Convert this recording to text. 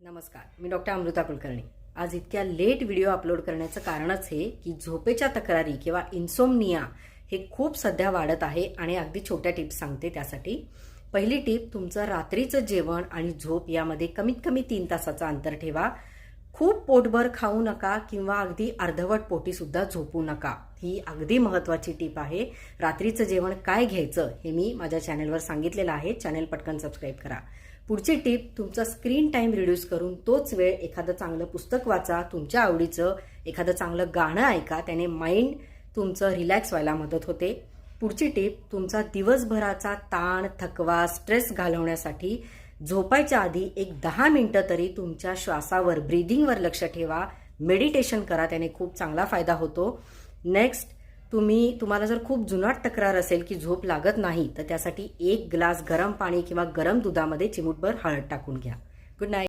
नमस्कार मी डॉक्टर अमृता कुलकर्णी. आज इतक्या लेट व्हिडिओ अपलोड करण्याचं कारणच हे की झोपेच्या तक्रारी किंवा इन्सोमनिया हे खूप सध्या वाढत आहे आणि अगदी छोट्या टिप्स सांगते त्यासाठी. पहिली टिप तुमचं रात्रीचं जेवण आणि झोप यामध्ये कमीत कमी तीन तासाचं अंतर ठेवा. खूप पोटभर खाऊ नका किंवा अगदी अर्धवट पोटी सुद्धा झोपू नका. ही अगदी महत्वाची टीप आहे. रात्रीचं जेवण काय घ्यायचं हे मी माझ्या चॅनलवर सांगितलेलं आहे. चॅनल पटकन सबस्क्राईब करा. पुढची टीप तुमचा स्क्रीन टाईम रिड्यूस करून तोच वेळ एखादं चांगलं पुस्तक वाचा तुमच्या आवडीचं एखादं चांगलं गाणं ऐका त्याने माइंड तुमचं रिलॅक्स व्हायला मदत होते. पुढची टीप तुमचा दिवसभराचा ताण थकवा स्ट्रेस घालवण्यासाठी झोपायच्या आधी एक दहा मिनटं तरी तुमच्या श्वासावर ब्रीदिंगवर लक्ष ठेवा. मेडिटेशन करा त्याने खूप चांगला फायदा होतो. नेक्स्ट तुम्ही तुम्हाला जर खूप जुनाट तक्रार असेल की झोप लागत नाही तर त्यासाठी एक ग्लास गरम पाणी किंवा गरम दुधामध्ये चिमूटभर हळद टाकून घ्या. Good night